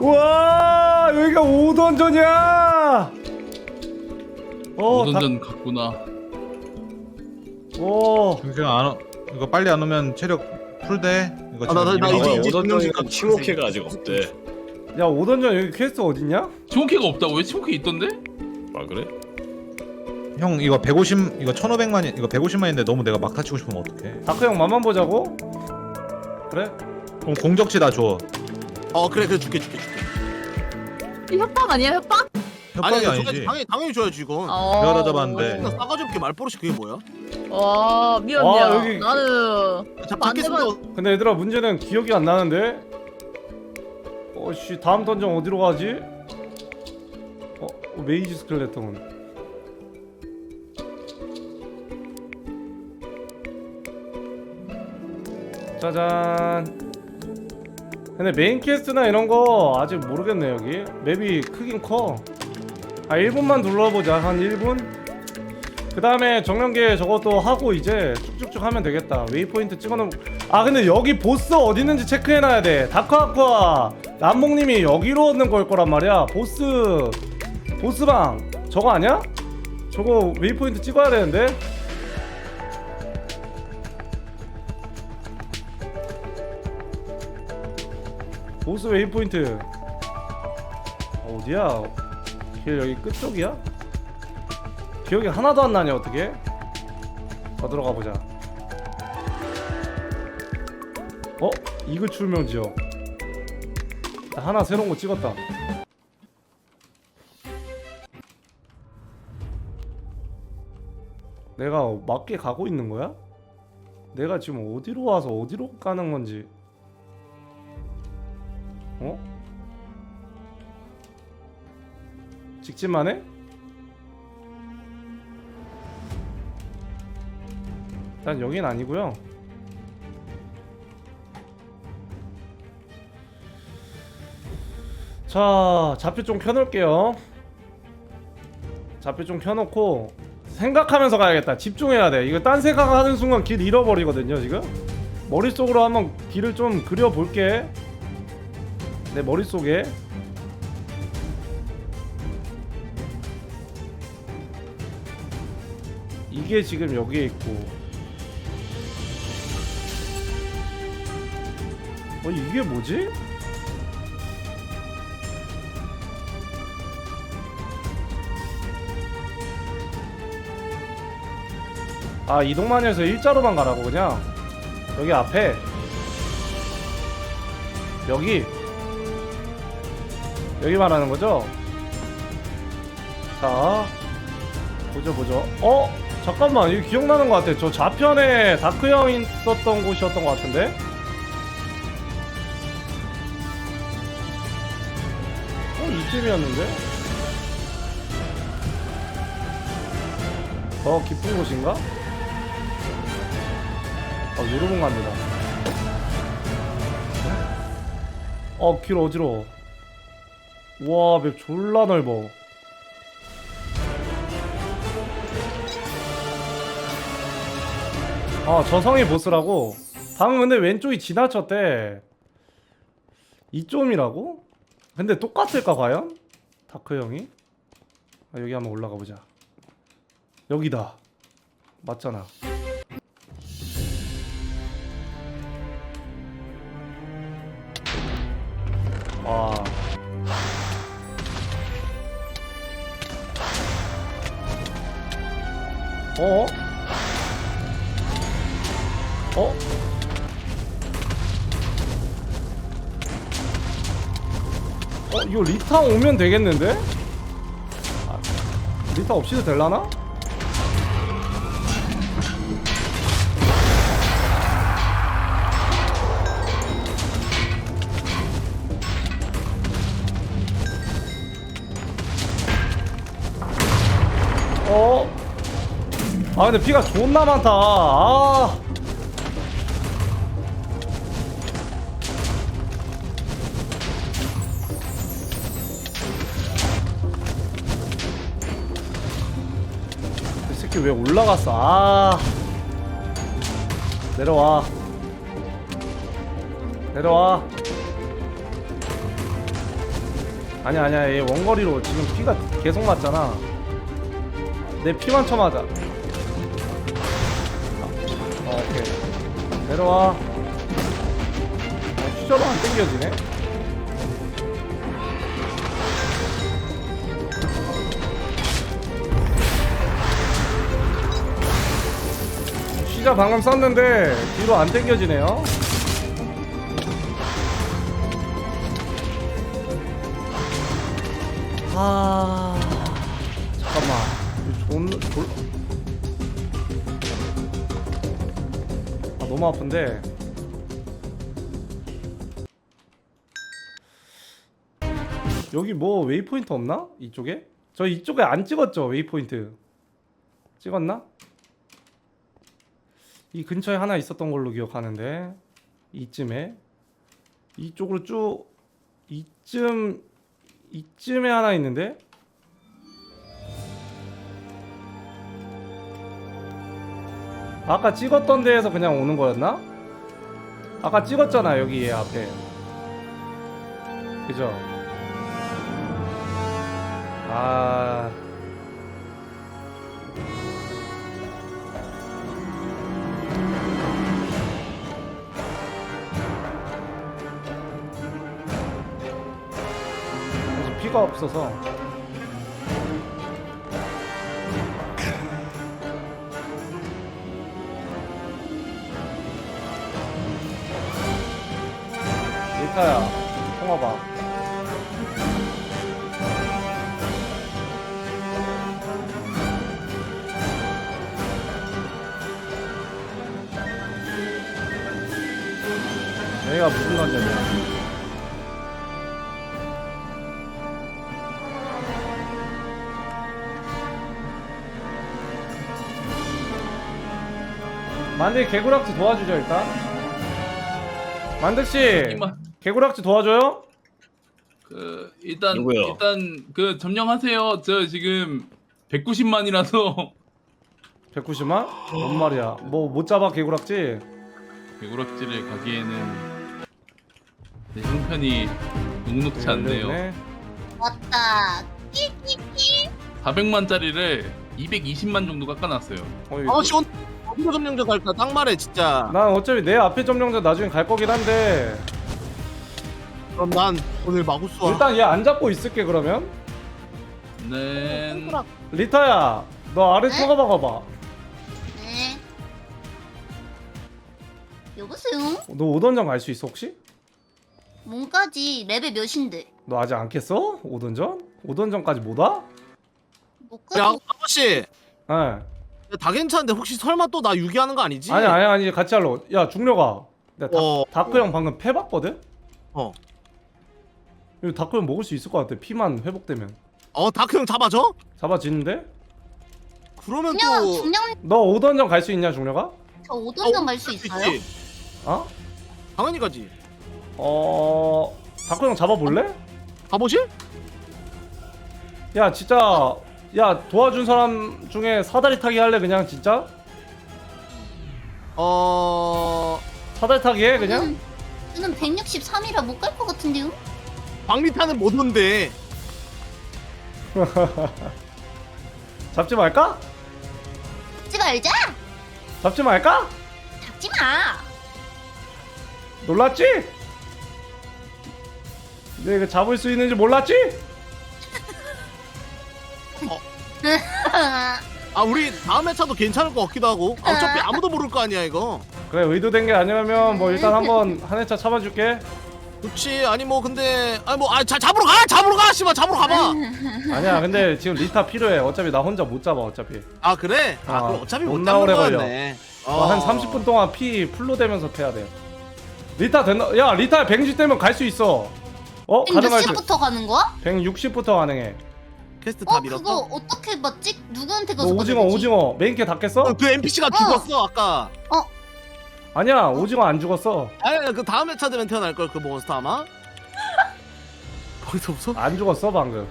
우와 여기가 5던전이야 어, 오던전 갔구나. 다, 오 그냥 안 오, 이거 빨리 안 오면 체력 풀대. 이거 아, 나, 나, 나 지금 이제 이제 증명증 침묵회가 아직 없대. 야 5던전 여기 퀘스트 어딨냐? 치모키가 없다고? 왜 치모키 있던데? 아 그래? 형 이거 150 이거 1,500만 이거 150만인데 너무 내가 막타 치고 싶으면 어떡해? 다크 형 맛만 보자고? 그래? 그럼 공적지 다 줘. 어 그래 그래 줄게 줄게 줄게 이 협박 아니야 협박? 협박이 아니, 아니, 아니지. 당연히 당연히 줘야지 이건 어. 내가 다 잡았는데. 나 싸가지 없게 말버릇이 그게 뭐야? 와 미안 와, 미안. 여기- 나는 자 안 받겠습니다 근데 얘들아 문제는 기억이 안 나는데 어씨 다음 던전 어디로 가지? 어 어, 메이지 스켈레톤 짜잔 근데 메인 퀘스트나 이런 거 아직 모르겠네 여기 맵이 크긴 커 아, 1분만 둘러보자. 한 1분? 그 다음에 정령계 저것도 하고 이제 쭉쭉쭉 하면 되겠다. 웨이포인트 찍어놓은. 아, 근데 여기 보스 어디 있는지 체크해놔야 돼. 다크아쿠아 남몽님이 여기로 얻는 걸 거란 말이야. 보스. 보스방. 저거 아니야? 저거 웨이포인트 찍어야 되는데? 보스 웨이포인트. 어디야? 길 여기 끝쪽이야? 기억이 하나도 안 나냐 어떻게? 더 들어가 보자. 어? 이글 출명지역. 나 하나 새로운 거 찍었다. 내가 맞게 가고 있는 거야? 내가 지금 어디로 와서 어디로 가는 건지. 직진만 해? 일단 여긴 아니고요. 자, 좌표 좀 켜놓을게요. 좌표 좀 켜놓고 생각하면서 가야겠다. 집중해야 돼. 이거 딴 생각하는 순간 길 잃어버리거든요, 지금. 머릿속으로 한번 길을 좀 그려볼게. 내 머릿속에. 이게 지금 여기에 있고 어 이게 뭐지? 아 이동만 해서 일자로만 가라고 그냥 여기 앞에 여기 여기 말하는 거죠? 자 보죠 보죠 어? 잠깐만 이거 기억나는 것 같아. 저 좌편에 다크 형 있었던 곳이었던 것 같은데? 어 이쯤이었는데? 더 깊은 곳인가? 어 요르봉 갑니다. 어길 어지러워. 우와 맵 졸라 넓어 어 저성이 보스라고 방금 근데 왼쪽이 지나쳤대 이점이라고? 근데 똑같을까 과연? 다크 형이? 아, 여기 한번 올라가 보자 여기다 맞잖아 와 어? 어? 어 이거 리타 오면 되겠는데? 아, 리타 없이도 될라나? 어? 아 근데 피가 존나 많다 아 새끼 왜 올라갔어? 아. 내려와. 내려와. 아니야 아니야. 얘 원거리로 지금 피가 계속 맞잖아. 내 피만 쳐맞아. 어, 오케이. 내려와. 어, 슈저로 안 땡겨지네 시자 방금 썼는데 뒤로 안 땡겨지네요 아 잠깐만 존 졸... 아 너무 아픈데 여기 뭐 웨이포인트 없나? 이쪽에? 저 이쪽에 안 찍었죠 웨이포인트 찍었나? 이 근처에 하나 있었던 걸로 기억하는데 이쯤에 이쪽으로 쭉 이쯤 이쯤에 하나 있는데 아까 찍었던 데에서 그냥 오는 거였나? 아까 찍었잖아 여기 얘 앞에 그죠? 아 피가 없어서. 리타야 통화봐. 여기가 무슨 난전이 만들 개구락지 도와주죠 일단 만득씨 개구락지 도와줘요? 그 일단 누구요? 일단 그 점령하세요. 저 지금 190만이라서 190만? 뭔 말이야 뭐 못 잡아 개구락지? 개구락지를 가기에는 내 형편이 녹록치 않네요. 네, 네, 네. 왔다. 400만짜리를 220만 정도 깎아놨어요. 어이, 아, 뭐. 시원. 3도 점령자 갈까? 딱 말해 진짜 난 어차피 내 앞에 점령자 나중에 갈 거긴 한데 그럼 난 오늘 마구스 와 일단 얘 안 잡고 있을게 그러면 는 리타야 너 아래 네? 쳐가 봐봐 네. 여보세요? 너 5던전 갈 수 있어 혹시? 몸까지 레벨 몇인데? 너 아직 안 깼어? 5던전? 5던전까지 못 와? 못 가도 아버씨 예 다 괜찮은데 혹시 설마 또 나 유기하는 거 아니지? 아니 아니 아니 같이 할로 야 중려가 내가 다, 어. 다크 형 방금 패 봤거든? 어. 이거 다크 형 먹을 수 있을 것 같아 피만 회복되면 어 다크 형 잡아줘? 잡아지는데? 그러면 중량 또 중량 너 오던전 갈 수 있냐 중려가? 저 오던전 갈 수 있지. 있어요? 어? 당연히 가지 어... 다크 형 잡아볼래? 가보실? 야 진짜 야 도와준 사람 중에 사다리 타기 할래 그냥 진짜? 어... 사다리 타기 해 그냥? 저는, 저는 163이라 못 갈 것 같은데요? 박리타는 못 온대 잡지 말까? 잡지 말자! 잡지 말까? 잡지 마! 놀랐지? 내가 이거 잡을 수 있는지 몰랐지? 아 우리 다음 회차도 괜찮을 것 같기도 하고. 아, 어차피 아무도 모를 거 아니야 이거. 그래 의도된 게 아니라면 뭐 일단 한번 한 회차 참아줄게. 그렇지 아니 뭐 근데 아니 뭐아 잡으러 가! 잡으러 가! 씨발 잡으러 가봐! 아니야 근데 지금 리타 필요해. 어차피 나 혼자 못 잡아 어차피. 아 그래? 아, 아, 그럼 어차피 못 존나 잡는 오래 걸려. 거였네. 어, 한 30분 동안 피 풀로 되면서 패야 돼. 리타 된다 야 리타 160 되면 갈 수 있어. 어? 가능할 수 160부터 가는 거야? 160부터 가능해 퀘스트 다어 밀었어? 그거 어떻게 맞지? 누구한테 너 가서 오징어 되지? 오징어 메인캐 다 깼어? 어, 그 NPC가 죽었어 아까 아니야 오징어 안 죽었어 아니 아니, 그 다음 회차 되면 태어날 걸그 몬스터 아마 거기서 웃어? 안 죽었어 방금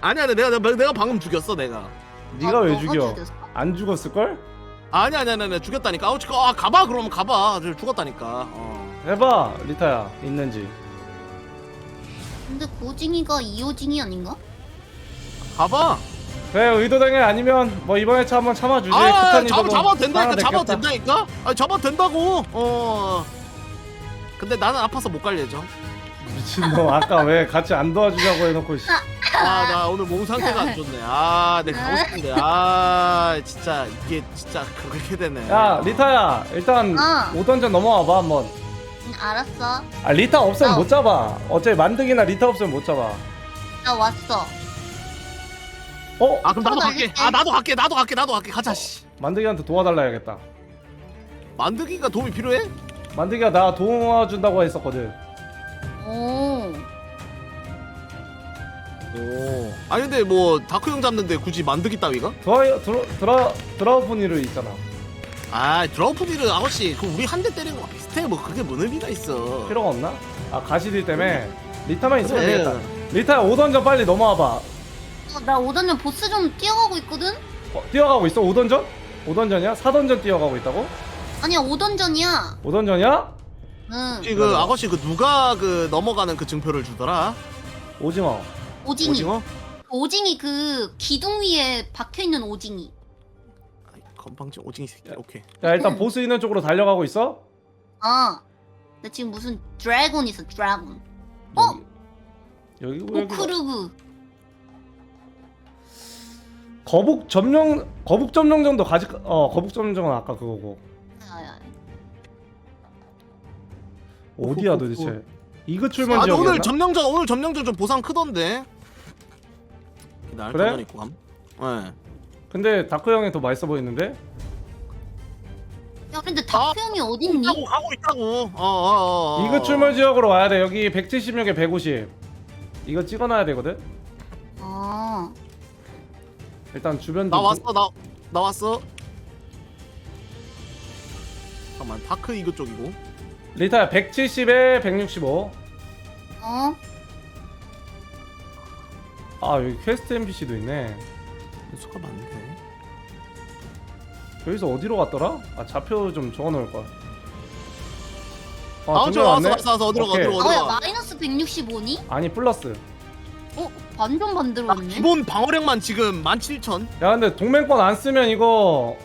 아니 아니 내가 내가, 내가 방금 죽였어 내가 네가 어, 왜 너가 죽여 죽였어? 안 죽었을걸? 아니 아니 아니, 아니 죽였다니까 아우 지금 아 가봐 그러면 가봐 저 죽었다니까 어. 해봐 리타야 있는지 근데 고징이가 이호징이 아닌가? 가봐 그래 의도된 게 아니면 뭐 이번 회차 한번 참아주지 아 크탄 잡아 이도도 잡아 된다니까 하나 잡아 내꼈다. 된다니까 아 잡아 된다고 어 근데 나는 아파서 못 갈 예정 미친놈 아까 왜 같이 안 도와주자고 해놓고 씨. 아 나 오늘 몸 상태가 안 좋네 아 내가 가고 싶은데 아 진짜 이게 진짜 그렇게 되네 야 리타야 일단 어. 5던전 넘어와봐 한번 응, 알았어. 아 리타 없으면 어. 못 잡아 어차피 만드기나 리타 없으면 못 잡아 나 왔어. 어? 아 그럼 나도 갈게. 아 나도 갈게 나도 갈게 나도 갈게 가자 씨 만드기한테 도와달라 해야겠다 만드기가 도움이 필요해? 만드기가 나 도와준다고 했었거든 오. 오 아니 근데 뭐 다크 형 잡는데 굳이 만드기 따위가? 드라 드라 드라 드라우프니를 있잖아 아 드라우프디를 아저씨 그 우리 한 대 때린 거랑 비슷해 뭐 그게 뭔 의미가 있어 필요가 없나? 아 가시딜 때문에 리타만 있으면 그래. 되겠다 리타야 5던전 빨리 넘어와봐 어, 나 오전에 보스 좀 뛰어가고 있거든? 어, 뛰어가고 있어 5던전? 5던전이야? 4던전 뛰어가고 있다고? 아니야, 오던전이야. 5던전이야? 응. 혹시 그 아저씨 그 누가 그 넘어가는 그 증표를 주더라? 오징어 오징이. 오징어? 오징이 그 기둥 위에 박혀 있는 오징이. 아이, 건방진 오징이 새끼 오케이 야 일단 보스 있는 쪽으로 달려가고 있어? 어. 나 지금 무슨 드래곤 있어, 드래곤. 어? 여기 여기 여기 오크루그. 거북 점령 거북 점령정도 가지 어 거북 점령정은 아까 그거고. 어디야 어, 도대체 이그 출몰 아 근데 지역이었나? 오늘 점령전 오늘 점령전 좀 보상 크던데 날 그래? 가만 있고 감 네. 근데 다크 형이 더 맛있어 보이는데? 야, 근데 다크 형이 어딨니? 가고 가고 있다고 어어어 이그 출몰 지역으로 와야 돼 여기 176에 150 이거 찍어놔야 되거든? 아. 일단 주변 나좀 왔어 나, 나 왔어 잠깐만 다크 이그 쪽이고 리타야 170에 165 어? 아 여기 퀘스트 NPC도 있네 수가 많네 여기서 어디로 갔더라? 아 좌표 좀 적어놓을 걸. 아, 아, 왔어. 왔어 왔어 어디로 가 오케이. 어디로 가 아, 야, 어디로 가 마이너스 165니? 아니 플러스. 어? 완전 아, 만들었네? 기본 방어력만 지금 17,000 야 근데 동맹권 안 쓰면 이거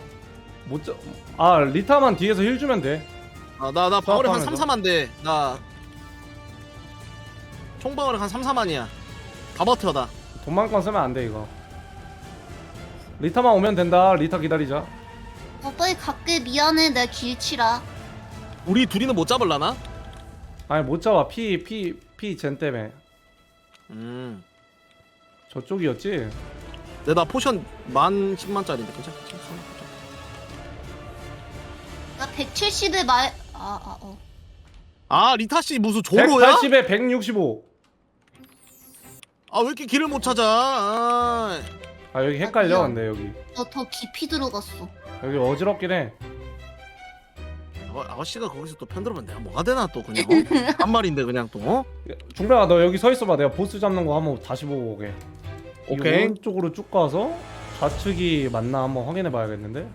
못 자. 아 리타만 뒤에서 힐 주면 돼. 아, 나, 나 방어력 한 3, 수학하면서. 4만 돼. 나 총방어력 한 3, 4만이야. 다 버텨 나. 돈만권 쓰면 안 돼 이거. 리타만 오면 된다. 리타 기다리자. 어, 빨리 갈게. 미안해. 내 길치라. 우리 둘이는 못 잡을라나? 아니 못 잡아. 피 피 피 젠 때문에. 음. 저쪽이었지. 내나 포션 만 10만짜리인데 괜찮아? 괜찮아. 나 170에 말... 아, 아, 어. 아 리타 씨 무슨 조로야? 180에 165. 아 왜 이렇게 길을 못 찾아? 아, 아 여기 헷갈려 아, 근데 여기. 너더 깊이 들어갔어. 여기 어지럽긴 해. 아 아저씨가 거기서 또 편들으면 내가 뭐가 되나 또 그냥 어? 한 말인데 그냥 또 어? 중배가 너 여기 서 있어봐. 내가 보스 잡는 거 한번 다시 보고 오게. 이 오케이. 오른쪽으로 쭉 가서 좌측이 맞나 한번 확인해 봐야겠는데.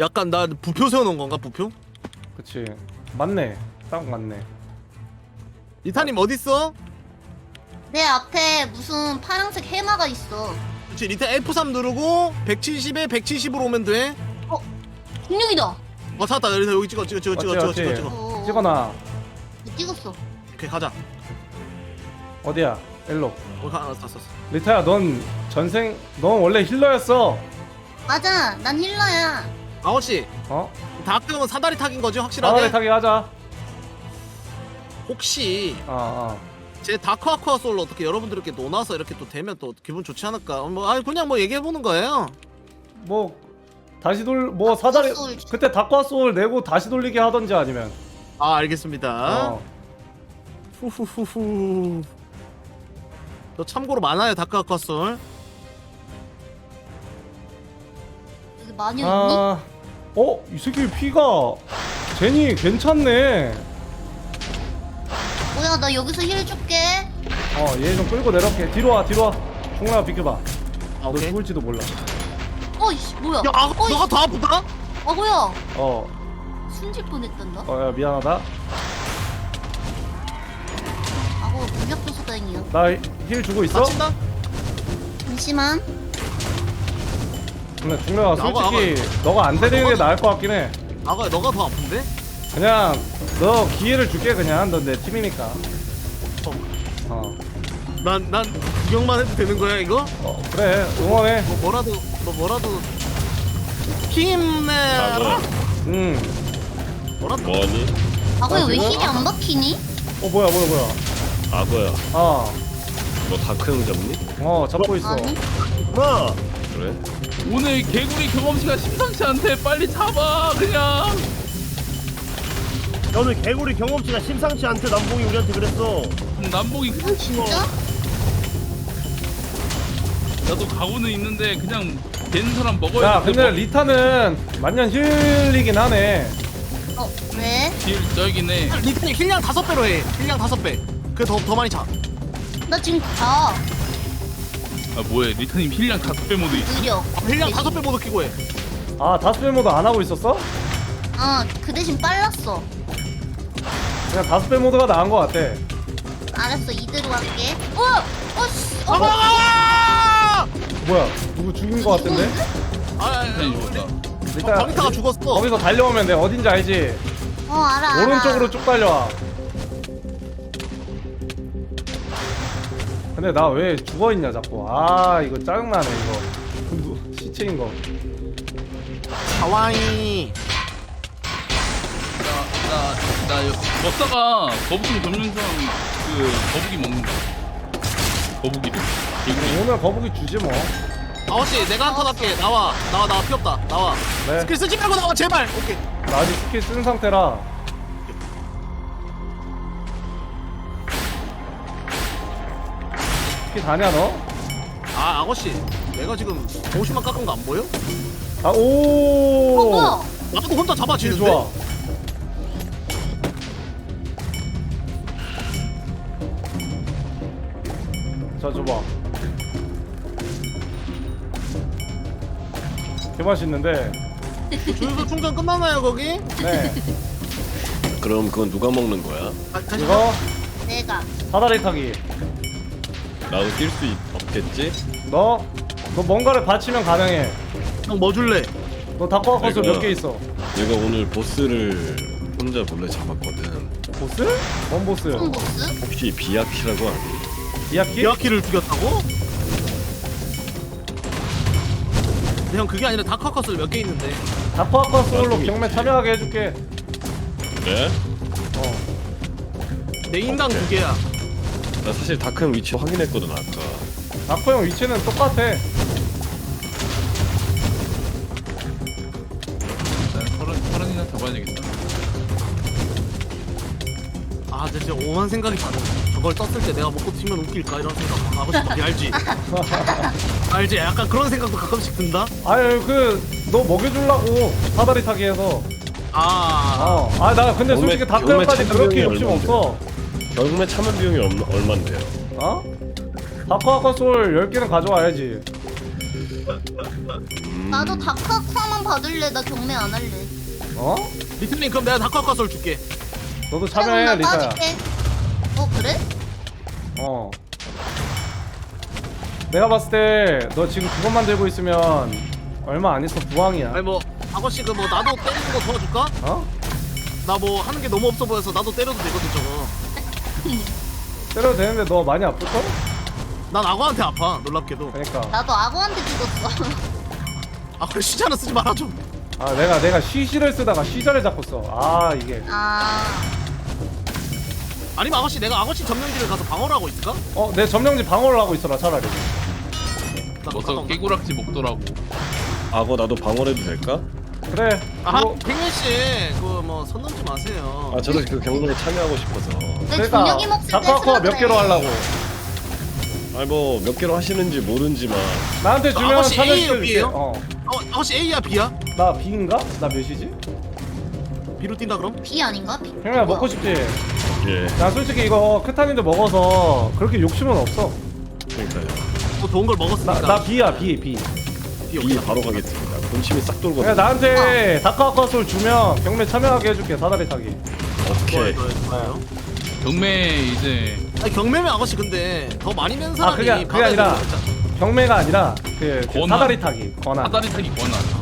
약간 나 부표 세워놓은 건가 부표? 그치. 맞네. 딱 맞네. 리타님 어디 있어? 내 앞에 무슨 파란색 해마가 있어. 그렇지 리타 F3 누르고 170에 170으로 오면 돼. 중력이다. 어 찾았다 리타 여기 찍어 찍어 찍어 찍어 찍어. 찍어 찍어. 어, 찍어놔. 찍었어. 오케이 가자. 어디야? 일로. 어, 가, 알았어, 알았어. 리타야, 넌 전생, 넌 원래 힐러였어. 맞아. 난 힐러야. 아저씨, 어? 다크형은 사다리 타기인 거지 확실하게? 사다리 타기 하자. 혹시 아, 제 다크 아쿠아 소울 어떻게 여러분들께 논아서 이렇게 또 되면 또 기분 좋지 않을까? 뭐 아니 그냥 뭐 얘기해 보는 거예요. 아. 뭐 다시 돌, 뭐 사다리 소울. 그때 소울 내고 다시 돌리게 하던지 아니면. 아 알겠습니다. 어. 후후후후. 저 참고로 많아요. 여기 마녀 있니? 아, 어, 이 새끼 피가 제니 괜찮네. 뭐야, 나 여기서 힐 줄게. 어, 얘 좀 끌고 내려올게. 뒤로 와, 뒤로 와. 총나가 비켜봐. 아, 너 오케이. 죽을지도 몰라. 어이씨, 뭐야? 야, 아, 어이, 너가 더 아프다? 아, 뭐야? 어, 숨질 뻔했단다. 어, 야, 미안하다. 다행이야. 나 힐 주고 있어? 다친다? 잠시만. 근데 중래가 나가, 솔직히 너가 안 때리는 게 나을 것 같긴 해 아가 너가 더 아픈데? 그냥 너 기회를 줄게 그냥 너내 팀이니까 어. 난 난 구경만 해도 되는 거야 이거? 어 그래 응원해 뭐 뭐라도 뭐 뭐라도 힘내라. 악어야 응어 뭐라도 뭐니? 아, 왜, 아? 힐이 안 박히니? 뭐야 뭐야 뭐야 악어야 어어 너 다크형 잡니? 잡고 있어 아니? 뭐? 그래? 오늘 개구리 경험치가 심상치 않대. 빨리 잡아 그냥. 야, 오늘 개구리 경험치가 심상치 않대 남봉이 우리한테 그랬어 남봉이 그냥 진짜? 나도 가고는 있는데 그냥 되는 사람 먹어야 야 근데 리타는 만년 힐이긴 하네 어, 왜? 딜 쩔기네. 리트님 힐량 다섯 배로 해. 힐량 다섯 배. 그더더 많이 차. 나 지금 다 아 뭐야 리타님 힐량 다섯 배 모드 있어. 느려. 힐량 다섯 배 모두 끼고 해. 아 다섯 배 모드 안 하고 있었어? 아, 그 대신 빨랐어. 그냥 다섯 배 모드가 나은 것 같아 알았어, 이대로 할게. 어! 어, 씨! 어, 아! 뭐야 누구 죽인 것 같은데? 아, 리타님 죽었다. 일단 버기타가 죽었어. 거기서 달려오면 돼 어딘지 알지? 어, 알아, 알아. 오른쪽으로 쭉 달려와 근데 나 왜 죽어있냐 자꾸 아 이거 짜증나네 이거 누- 시체인 거 하와이. 나 나 나 먹다가 거북이 점령상 그 거북이 먹는다. 거북이를. 개구리. 오늘 거북이 주지 뭐 아저씨 내가 한턴 할게. 나와. 나와 나와 피 없다. 나와. 네. 스킬 쓰지 말고 나와 제발. 오케이. 나 아직 스킬 쓴 상태라 스킬 다냐 너? 아 아저씨 내가 지금 50만 깎은 거 안 보여? 아 오! 어, 뭐야? 나도 혼자 잡아지는데. 좋아 자 줘봐 개 맛있는데 조율도 충전 끝나나요 거기? 네 그럼 그건 누가 먹는 거야? 아, 다시 이거 내가. 사다리 타기 나도 뛸 수 없겠지? 너? 너 뭔가를 받치면 가능해 형뭐 줄래? 너 이거- 몇개 있어? 내가 오늘 보스를 혼자 몰래 잡았거든 보스? 뭔 보스? 무슨 보스? 혹시 비아키라고 아니? 이야키? 비아키를 죽였다고? 근데 형 그게 아니라 다카커스 몇 개 있는데 다코아 컷으로 좀 경매. 참여하게 해줄게 그래? 어 내 인당 두. 개야 나 사실 다크형 위치 확인했거든 아까 다코 형 위치는 똑같아 난 서른 서른이나 잡아야 되겠다. 아 근데 진짜 오만 생각이 많아 저걸 떴을 때 내가 먹고 튀면 웃길까 이런 생각 아, 아버지 알지? 알지? 약간 그런 생각도 가끔씩 든다? 아유 그 너 먹여주려고 사다리 타기 해서 아 어 아 나 근데 솔직히 다코 경매 형까지 참여 그렇게 욕심? 없어 경매 참여 비용이 얼마, 얼만데요? 어? 다코아 컷을 10개는 가져와야지 음, 나도 다카쿠아만 받을래. 나 경매 안 할래. 어? 리틀님 그럼 내가 다카커스를 줄게 너도 참여해 나 리타야 빠질게. 어, 그래? 어 내가 봤을 때 너 지금 그것만 들고 있으면 얼마 안 있어 부황이야 아니 뭐 아버씨 그 뭐 나도 때리는 거 도와줄까? 어? 나 뭐 하는 게 너무 없어 보여서 나도 때려도 되거든 저거 때려도 되는데 너 많이 아플걸? 난 악어한테 아파 놀랍게도 그러니까 나도 악어한테 죽었어. 아 그래 시자는 쓰지 말아 좀아 내가 내가 쉬시를 쓰다가 쉬자를 잡고 써 아 이게 아, 아니면 아가씨 내가 아가씨 점령지를 가서 방어를 하고 있을까? 어 내 점령지 방어를 하고 있어라 차라리 나 갔다 온다. 깨구락지 먹더라고. 악어 나도 방어해도 될까? 그래 아하 그거 팽현씨 그뭐 선 넘지 마세요 아 저도 그 경매에 참여하고 싶어서 내 그러니까 중력이 먹을 때 다크아쿠아 몇 개로. 하려고 아니 뭐 몇 개로 하시는지 모르지만 나한테 아, 주면 A예요, 시켜줄게 B예요? 어나 아, 아가씨 A야 B야? B인가? 나 몇이지? B로 뛴다 그럼? B 아닌가? B. 형야 먹고 싶지? 예. 나 솔직히 이거 크타닌도 먹어서 그렇게 욕심은 없어. 그러니까요. 뭐 좋은 걸 먹었으니까. 나, 나 B야 B B. B 이. 바로 가겠습니다. 본심이 싹 돌거든 그냥 나한테 다크아쿠아솔 주면 경매 참여하게 해줄게 사다리 타기. 오케이. 좋아요 경매 이제 아니 경매매 아가씨 근데 더 많이 낸 사람이 그게- 그게 아니라-. 경매가 아니라 그, 그 권한. 사다리 타기 권한. 사다리 타기 권한.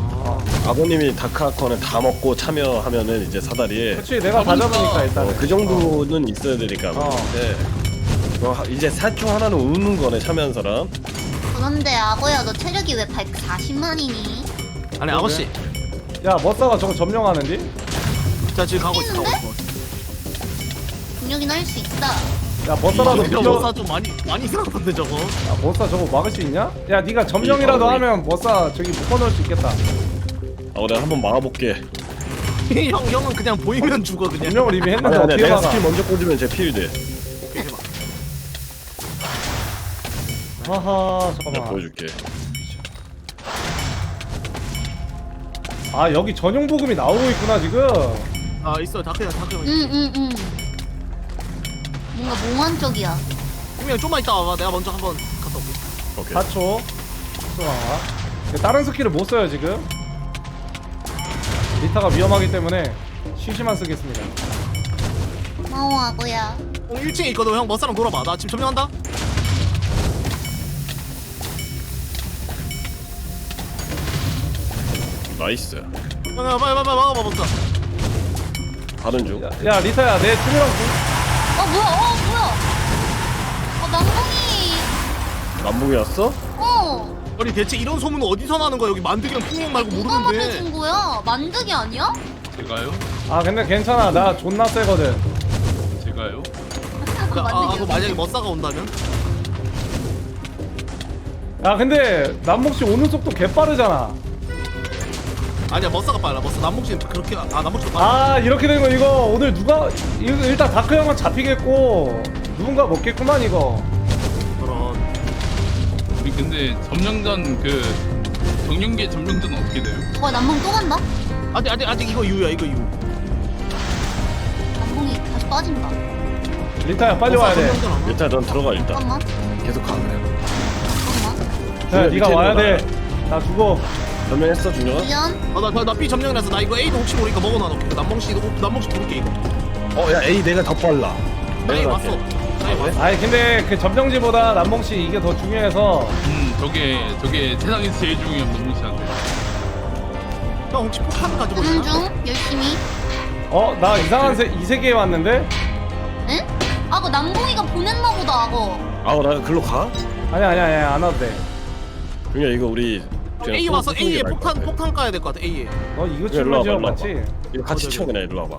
아버님이 다크아커는 다 먹고 참여하면은 이제 사다리에 그치 내가 다 잡으니까 어, 그 정도는 있어야 되니까 어. 네. 어, 이제 사총 하나는 우는 거네 참여한 사람. 그런데 악어야 너 체력이 왜 140만이니? 아니 아가씨. 야 머싸가? 저거 점령하는디? 자 지금 가고 있어. 가고 있어 분명히는 할수 있다. 야 머싸라도 이거 비켜? 머사 좀 많이 많이 이상한데 저거? 야 머싸 저거 막을 수 있냐? 야 네가 점령이라도 하면 머싸 저기 묶어놓을 수 있겠다 아 내가 한번 막아볼게. 형 형은 그냥 보이면 죽어 그냥. 점령을 이미 했는데 아니 어떻게 내가 막아. 스킬 먼저 꽂으면 제 필드. 하하 내가 잠깐만. 보여줄게. 아 여기 전용 보금이 나오고 있구나 지금. 아 있어. 다크야 다크 형 응응 응. 뭔가 몽환적이야. 그냥 좀만 이따 와봐. 내가 먼저 한번 갔다 올게. 오케이. 4초 좋아. 다른 스킬을 못 써요 지금 리타가 위험하기 때문에 쉬쉬만 쓰겠습니다. 고마워 악어야 형 1층에 있거든. 형 멋사람 돌아봐. 나 지금 점령한다. 나이스. 형 야, 빨리 빨리 빨리 막아봐 먹자 가는 중. 야, 야 리타야 내 투명 어 뭐야? 어 뭐야? 어 남봉이. 남북이 왔어? 어 아니 대체 이런 소문은 어디서 나는 거야? 여기 만두기랑 풍경 말고 누가 모르는데. 말해준 거야? 만득이 아니야? 제가요? 아 근데 괜찮아. 나 존나 세거든. 제가요? 아, 아, 아, 그 만약에 멋사가 온다면? 야 근데 남목씨 오는 속도 개빠르잖아. 아니야 멋사가 빨라. 멋사 남목씨 그렇게 아 남목씨 빨라. 아 이렇게 된 거 이거 오늘 누가 이거 일단 다크 형은 잡히겠고 누군가 먹겠구만 이거 근데 점령전 그 정령계 점령전 어떻게 돼요? 와 남봉 또 간다? 아직 아직 아직 이거 이유야 이거 이유 남봉이 다시 빠진다. 리타야 빨리 와야 돼. 일단 넌 들어가 일단. 잠깐만. 계속 가 그래 잠깐만 야, 밑에 네가 와야 있는 돼나 죽어. 변명했어 준영아? 미안. 아나나B 점령이라서 나 이거 A도 혹시 모르니까 먹어놔 놓게 남봉씨 이거 남봉 씨 부를게 이거. 어야 A 내가 더 빨라. A 내가 왔어. 갈게. 왔어 아니 근데 그 점령지보다 남봉씨 이게 더 중요해서 음 저게 저게 세상에서 제일 중요한 노무시한테. 형 혹시 폭탄 가지고 있나? 중 열심히 어 나 이상한 세, 이 세계에 왔는데 응? 악어 남봉이가 보냈나 보다 악어 아나 글로 가? 아니 아니 아니 안 와도 돼. 준영 이거 우리 그냥 A 쏘- 와서 쏘는 게 A에 나을 것 폭탄 같아. 폭탄 까야 될 것 같아 A에 너 이거 일로 출근 와봐, 지역 일로 맞지? 이거 같이 쳐 어디? 그냥 일로 와봐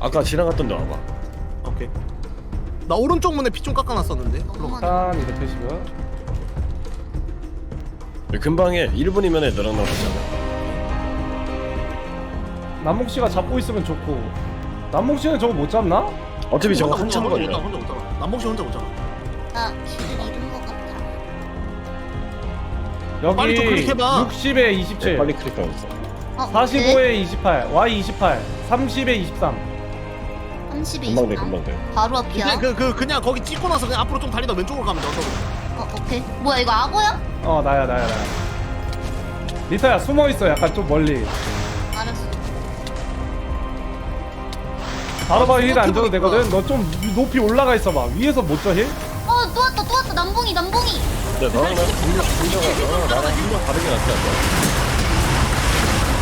아까 지나갔던 데 와봐 오케이 나 오른쪽 문에 피 좀 깎아놨었는데. 많아 일단 이렇게. 여기 근방에 1분이면 너랑 나랑 같잖아. 남봉씨가 잡고 있으면 좋고. 남봉씨는 저거 못 잡나? 어차피 저거 혼자 한참 혼자 걸려. 혼자 혼자 오잖아 남봉 씨 혼자 오잖아. 나 길을 잃은 것 같아. 빨리 좀 여기 클릭해봐. 60에 27, 네, 빨리 클릭하고 있어. 어, 45에 28, Y 28, 30에 23. 30에 금방 돼23 금방 돼 바로 앞이야 그, 그, 그 그냥 거기 찍고 나서 그냥 앞으로 좀 달리다 왼쪽으로 가면 돼어 오케이 뭐야 이거 악어야? 어 나야 나야 나야. 리타야 숨어 있어 약간 좀 멀리. 알았어 바로 바로 힐 안 줘도 되거든. 너 좀 높이 올라가 있어 봐. 위에서 못 줘 힐? 어 또 왔다 또 왔다 남봉이 남봉이 근데 너랑 나랑 힘력 힘력아 너랑 나랑 힘력 다르게 낫지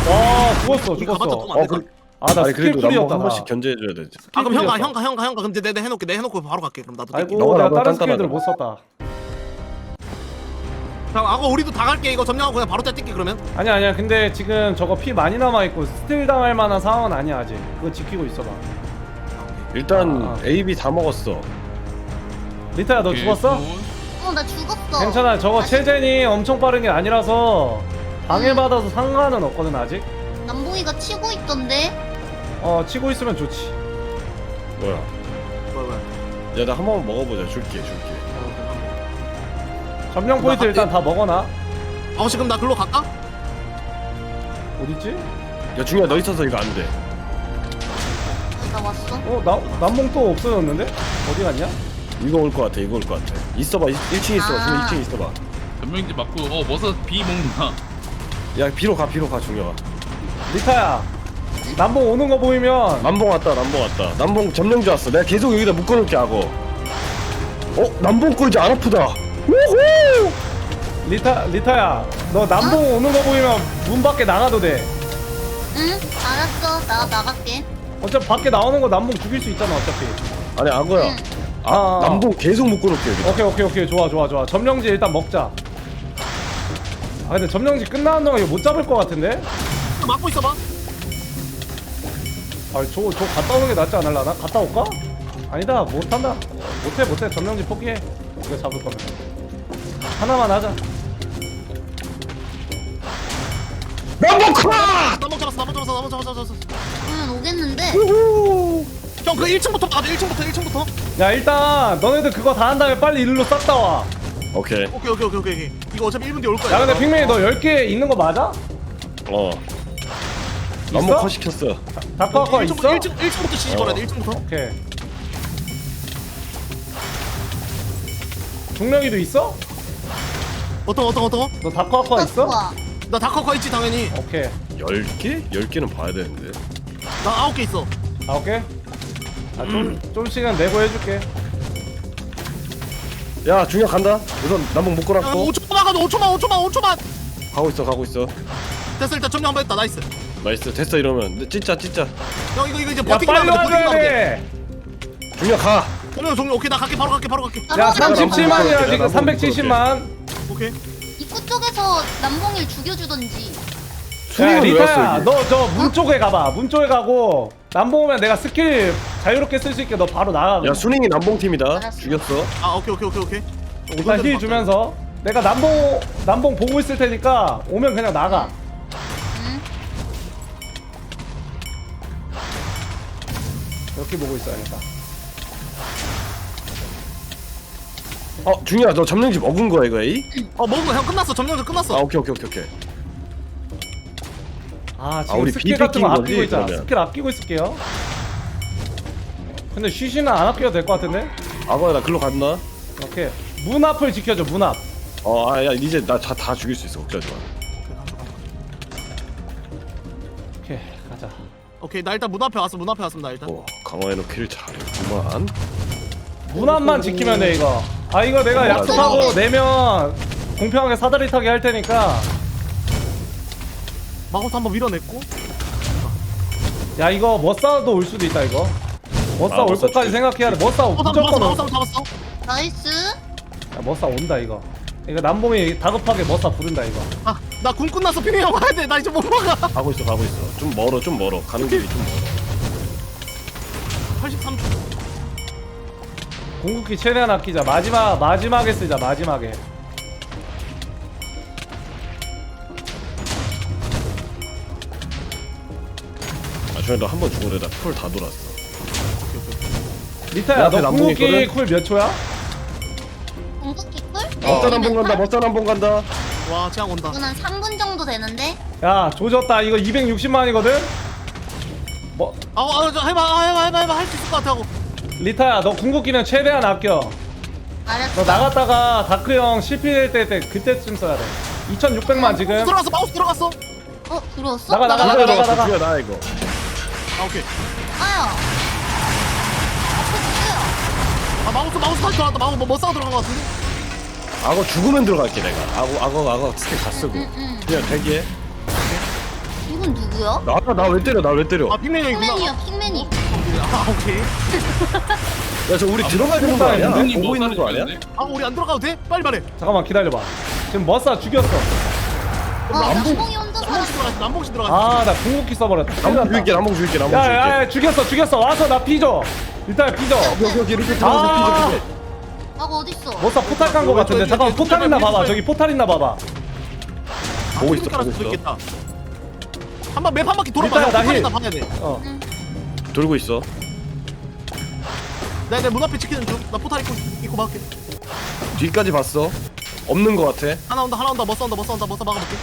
않나? 와 죽었어 죽었어. 또안어 돼. 그, 아나 아니 스킬 그래도 남북 풀이었다 한 나. 번씩 견제해줘야 되지 아 그럼 형가. 형가 형가 형가 그럼 내가 해놓게 내가 해놓고 바로 갈게 그럼 나도. 아이고 내가 다른 딴딴하다. 스킬들 못 썼다. 형 악어 우리도 다 갈게 이거 점령하고 그냥 바로 짜 뛸게 그러면 아니야 아니야 근데 지금 저거 피 많이 남아 있고 스틸 당할 만한 상황은 아니야 아직. 그거 지키고 있어봐. 일단 아, 아. A, B 다 먹었어 리타야 너 오케이, 죽었어? 굿. 어나 죽었어 괜찮아 저거 다시- 체젠이 엄청 빠른 게 아니라서 방해받아서 상관은 없거든 아직. 남봉이가 치고 있던데 어 치고 있으면 좋지. 뭐야 뭐야 뭐야 야 나 한 번만 먹어보자 줄게 줄게 점령 포인트 나 일단 다 먹어놔. 시 그럼 나 글로 갈까? 어딨지? 야 중요해 너 있어서 이거 안 돼 나 왔어 어 나, 남몽 또 없어졌는데? 어디 갔냐? 이거 올 것 같아 이거 올 것 같아 있어봐 1층에 있어봐 중요 아. 2층에 있어봐 점령지 맞고 어 머서 비 먹는다. 야 B로 가 B로 가 중요하 리타야 남봉 오는 거 보이면 남봉 왔다 남봉 왔다 남봉 점령지 왔어 내가 계속 여기다 묶어놓을게 하고 어 남봉 거 이제 안 아프다. 우후. 리타 리타야 너 남봉 오는 거 보이면 문 밖에 나가도 돼 응 알았어 나 나갈게 어차피 밖에 나오는 거 남봉 죽일 수 있잖아 어차피 아니 악어야. 응. 아, 아, 아. 남봉 계속 묶어놓게 여기. 오케이 오케이 오케이 좋아 좋아 좋아 점령지 일단 먹자 아 근데 점령지 끝나는 동안 이거 못 잡을 것 같은데? 막고 있어봐 아저저 갔다 오는 게 낫지 않을라나? 갔다 올까? 아니다 못한다 못해 못해 점령지 포기해 이거 잡을 거면 하나만 하자 컷! 나무 잡았어 나무 잡았어 나무 잡았어 잡았어 그러면 오겠는데 형그 1층부터 가자 1층부터 1층부터 야 일단 너네들 그거 다 한 다음에 빨리 일로 싹 다 와. 오케이. 오케이 오케이 오케이 오케이 이거 어차피 1분 뒤에 올 거야 야 근데 핑맨이 너 10개 있는 거 맞아? 어. 있어? 남봉 컷 시켰어. 다크아커 있어? 1층, 1층부터 시집어야 돼 어. 1층부터 오케이 중력이도 있어? 어떤 거, 어떤 거, 어떤 거? 너 다크아커 있어? 좋아 나 다커커 있지 당연히 오케이 열 개? 열 개는 봐야 되는데. 나 9개 있어 아홉 개? 아, 좀, 좀 시간 내고 해줄게 야 중력 간다. 우선 남봉 야 묶어놨고. 5초만 가자 5초만 5초만 5초만 가고 있어 가고 있어. 됐어 일단 점령 한번 했다 나이스 나이스 됐어 이러면 근데 진짜 진짜 형 이거 이거 이제 야 버티기만 빨리 하면 돼 버티기만 하면 돼 돼! 중력 가. 점령 종료 오케이 나 갈게 바로 갈게 바로 갈게 야 바로 남봉 37만이야 지금 남봉 370만 오케이 입구 쪽에서 남봉일 죽여주던지 야왜 리타야 왔어 이게? 너 저 문 쪽에 가봐 문 쪽에 가고 남봉 오면 내가 스킬 자유롭게 쓸 수 있게 너 바로 나가 야 그냥. 순잉이 남봉 팀이다. 알았어. 죽였어. 아 오케이 오케이 오케이 오케이 일단 힐 주면서 내가 남봉 남봉 보고 있을 테니까 오면 그냥 나가. 이렇게 보고 있어야겠다. 어 중이야 너 점령지 먹은 거야 이거 에이? 어 먹은 거형 끝났어 점령전 아 끝났어 오케이 오케이 오케이 오케이. 아 지금 우리 스킬 같은 거낀 아끼고 있잖아. 그러면. 스킬 아끼고 있을게요. 근데 쉬쉬는 안 아껴도 될 것 같은데? 악어야 나 글로 간다. 오케이. 문 앞을 지켜줘 문 앞. 어 아 야 이제 나다다 죽일 수 있어 걱정하지 마. 오케이 나 일단 문 앞에 왔어 문 앞에 왔습니다 일단 오 강화해놓 킬 잘했구만. 문 앞만 지키면 돼 이거. 아 이거 내가 어, 약속하고. 내면 공평하게 사다리 타기 할 테니까. 마우스 한번 밀어냈고 야 이거 머싸도 올 수도 있다 이거. 머싸 아, 올 머싸 것까지. 생각해야 돼. 머싸 어 잡았어 무조건 올. 마우스 잡았어 나이스 야, 머싸 온다 이거. 이거 남봉이 다급하게 머싸 부른다 이거. 아 나 군 끝났어 피미 형 와야 돼나 이제 못 막아 가고 있어 가고 있어. 좀 멀어 좀 멀어. 가는 길이 좀 멀어. 83초 궁극기 최대한 아끼자. 마지막 마지막에 쓰자 마지막에. 아 저희 너한 번 죽으래 나풀다 돌았어. 내 리타야 앞에 너 궁극기 있거든? 쿨 몇 초야? 궁극기 꿀? 멋져 남봉 간다 멋져 남봉 간다. 와 재앙 온다. 이거는 3분 정도 되는데? 야 조졌다. 이거 260만이거든? 뭐? 아, 아 저, 해봐 아, 해봐 해봐 해봐. 할 수 있을 것 같아 하고. 리타야 너 궁극기는 최대한 아껴. 알았어. 너 나갔다가 다크 형 실패될 때, 때 그때쯤 써야 돼. 2600만 지금. 들어갔어 마우스 들어갔어. 어 들어왔어? 나가, 나가, 나가 나가, 나가 나가. 나가. 나 이거. 아 오케이. 아야. 아 마우스 마우스 다시 들어갔다. 마우스 뭐, 뭐 싸워 들어간 것 같은데 악어 죽으면 들어갈게 내가. 악어 악어 악어 스킬 다 쓰고. 응 응 그냥 대기해. 이분 누구야? 나나 왜 때려 나 왜 때려? 아 형이구나 핑맨이야 핑맨이 아 오케이 야 저 우리 들어가야 되는 거 아니야? 보고 있는 거 아니야? 아 우리 안 들어가도 돼? 빨리 말해 잠깐만 기다려봐 지금 머싸 죽였어 아 남봉이 혼자 남봉씨 살았어 들어갔어 남봉씨 들어갔어 아나 궁극기 써버렸다 남봉 죽일게 남봉 죽일게 남봉 죽일게. 야야야 죽였어 죽였어 와서 나 피줘 일단 피줘 여기 여기 이렇게 들어가서 아 피지 피지. 아가 어딨어? 머싸 포탈 깐 거 같은데? 저기, 잠깐 저기, 포탈 있나 저기, 봐봐. 저기. 저기 포탈 있나 봐봐. 보고 있어, 깔았을 보고 수도 있어. 있겠다 한번 맵 한 바퀴 돌아봐 나 힐. 나 봐야 돼. 어. 돌고 있어. 내가 내문 앞에 지키는 중 나 포탈 입고 입고 막을게. 뒤까지 봤어. 없는 거 같아. 하나 온다 하나 온다. 뭐 싸운다 뭐 싸운다. 뭐싸 막아볼게